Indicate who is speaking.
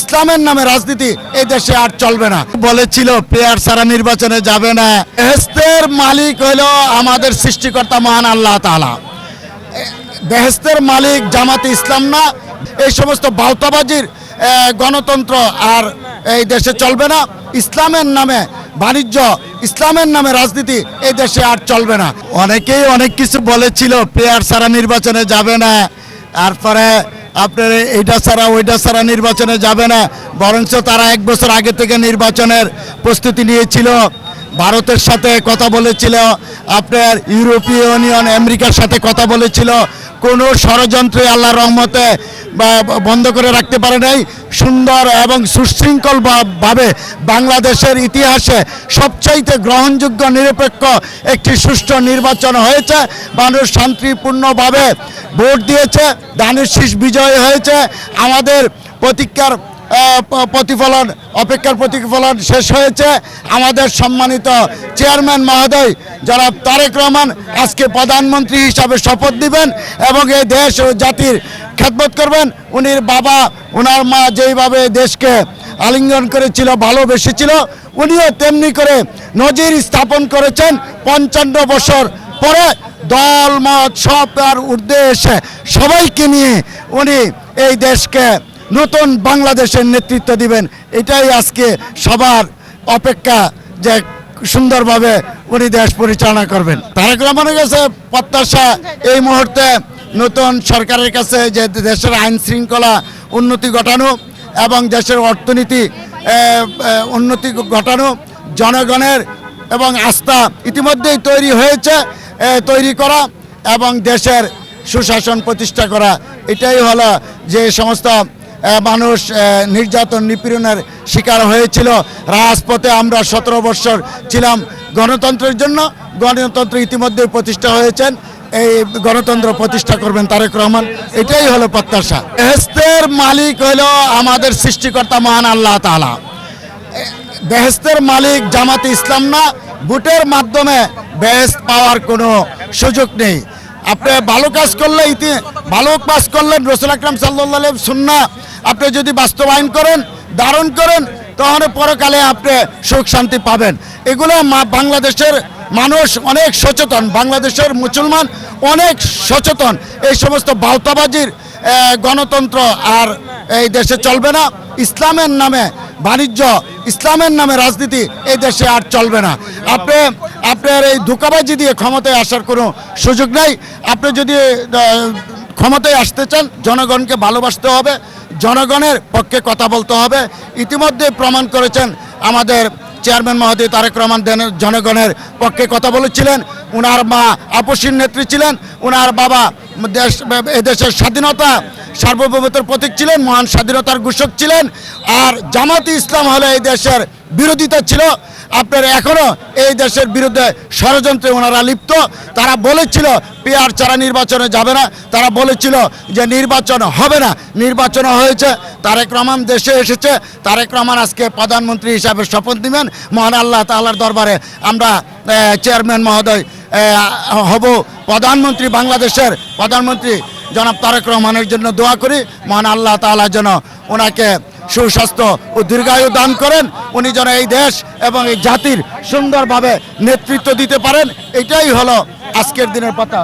Speaker 1: ইসলামের নামে রাজনীতি এই দেশে আর চলবে না। বলেছিল, পেয়ার সারা নির্বাচনে যাবে না। এহস্তের মালিক হলো আমাদের সৃষ্টিকর্তা মহান আল্লাহ তাআলা। বেহেস্তের মালিক জামাতে ইসলাম না। এই সমস্ত বাউতাবাজির গণতন্ত্র আর এই দেশে চলবে না। ইসলামের নামে বাণিজ্য, ইসলামের নামে রাজনীতি এই দেশে আর চলবে না। অনেকেই অনেক কিছু বলেছিল, পেয়ার ছাড়া নির্বাচনে যাবে না। তারপরে আপনার এইটা ছাড়া ওইটা ছাড়া নির্বাচনে যাবে না। বরঞ্চ তারা এক বছর আগে থেকে নির্বাচনের প্রস্তুতি নিয়েছিল। ভারতের সাথে কথা বলেছিল। আপনার ইউরোপীয় ইউনিয়ন, আমেরিকার সাথে কথা বলেছিল। কোনো ষড়যন্ত্রে আল্লাহ রহমতে বন্ধ করে রাখতে পারে নাই। সুন্দর এবং সুশৃঙ্খলভাবে বাংলাদেশের ইতিহাসে সবচাইতে গ্রহণযোগ্য, নিরপেক্ষ একটি সুষ্ঠু নির্বাচন হয়েছে। মানুষ শান্তিপূর্ণভাবে ভোট দিয়েছে দানের শীষ বিজয় হয়েছে। আমাদের প্রতীক্ষার আহ, প- প্রতিফলন অপেক্ষার প্রতিফলন শেষ হয়েছে। আমাদের সম্মানিত চেয়ারম্যান মহোদয় যারা তারেক রহমান আজকে প্রধানমন্ত্রী হিসাবে শপথ দিবেন এবং এই দেশ ও জাতির খেদমত করবেন। উনির বাবা ওনার মা যেইভাবে দেশকে আলিঙ্গন করেছিল ভালোবেসেছিল উনিও তেমনি করে নজির স্থাপন করেছেন। পঞ্চান্ন বছর পরে দল, মত সব ঊর্ধ্বে এসে সবাইকে নিয়ে উনি এই দেশকে নতুন বাংলাদেশের নেতৃত্ব দিবেন। এটাই আজকে সবার অপেক্ষা যে সুন্দরভাবে উনি দেশ পরিচালনা করবেন। তারেক রহমানের কাছে প্রত্যাশা। এই মুহূর্তে নতুন সরকারের কাছে যে দেশের আইন শৃঙ্খলা উন্নতি ঘটানো এবং দেশের অর্থনীতি উন্নতি ঘটানো, জনগণের এবং আস্থা ইতিমধ্যেই তৈরি হয়েছে। তৈরি করা এবং দেশের সুশাসন প্রতিষ্ঠা করা। এটাই হলো যে সমস্ত মানুষ নির্যাতন নিপীড়নের শিকার হয়েছিল। রাজপথে আমরা সতেরো বছর ছিলাম গণতন্ত্রের জন্য। গণতন্ত্র ইতিমধ্যে প্রতিষ্ঠা হয়েছেন। এই গণতন্ত্র প্রতিষ্ঠা করবেন তারেক রহমান। এটাই হলো প্রত্যাশা। এহস্তের মালিক হলো আমাদের সৃষ্টিকর্তা মহান আল্লাহ তাআলা। বেহেস্তের মালিক জামাতে ইসলাম না ভোটের মাধ্যমে বেহেস্ত পাওয়ার কোনো সুযোগ নেই। আপনি ভালো কাজ করলে ইতি, ভালো কাজ করলেন রসুল আকরাম সাল্লাহ সুন্না। আপনি যদি বাস্তবায়ন করেন, ধারণ করেন, তাহলে পরকালে আপনি সুখ শান্তি পাবেন। এগুলো বাংলাদেশের মানুষ অনেক সচেতন, বাংলাদেশের মুসলমান অনেক সচেতন। এই সমস্ত বাউতাবাজির গণতন্ত্র আর এই দেশে চলবে না। ইসলামের নামে বাণিজ্য, ইসলামের নামে রাজনীতি এই দেশে আর চলবে না। আপনি, আপনার এই ধোকাবাজি দিয়ে ক্ষমতায় আসার কোনো সুযোগ নেই। আপনি যদি ক্ষমতায় আসতে চান, জনগণকে ভালোবাসতে হবে, জনগণের পক্ষে কথা বলতে হবে। ইতিমধ্যে প্রমাণ করেছেন আমাদের চেয়ারম্যান মহোদয় তারেক রহমান জনগণের পক্ষে কথা বলেছিলেন। উনার মা আপসীর নেত্রী ছিলেন। উনার বাবা দেশ এদেশের স্বাধীনতা সার্বভৌমত্বের প্রতীক ছিলেন, মহান স্বাধীনতার ঘোষক ছিলেন। আর জামাতি ইসলাম হলে এই দেশের বিরোধিতা ছিল। আপনার এখনও এই দেশের বিরুদ্ধে ষড়যন্ত্রে ওনারা লিপ্ত। তারা বলেছিল পেয়ার চারা নির্বাচনে যাবে না। তারা বলেছিল যে নির্বাচন হবে না। নির্বাচন হয়েছে। তারেক রহমান দেশে এসেছে। তারেক রহমান আজকে প্রধানমন্ত্রী হিসাবে শপথ নেবেন। মহান আল্লাহ তাআলার দরবারে আমরা চেয়ারম্যান মহোদয় হব প্রধানমন্ত্রী বাংলাদেশের প্রধানমন্ত্রী জনাব তারেক রহমানের জন্য দোয়া করি। মহান আল্লাহ তালা যেন ওনাকে সুস্বাস্থ্য ও দীর্ঘায়ু দান করেন। উনি যেন এই দেশ এবং এই জাতির সুন্দরভাবে নেতৃত্ব দিতে পারেন। এটাই হলো আজকের দিনের কথা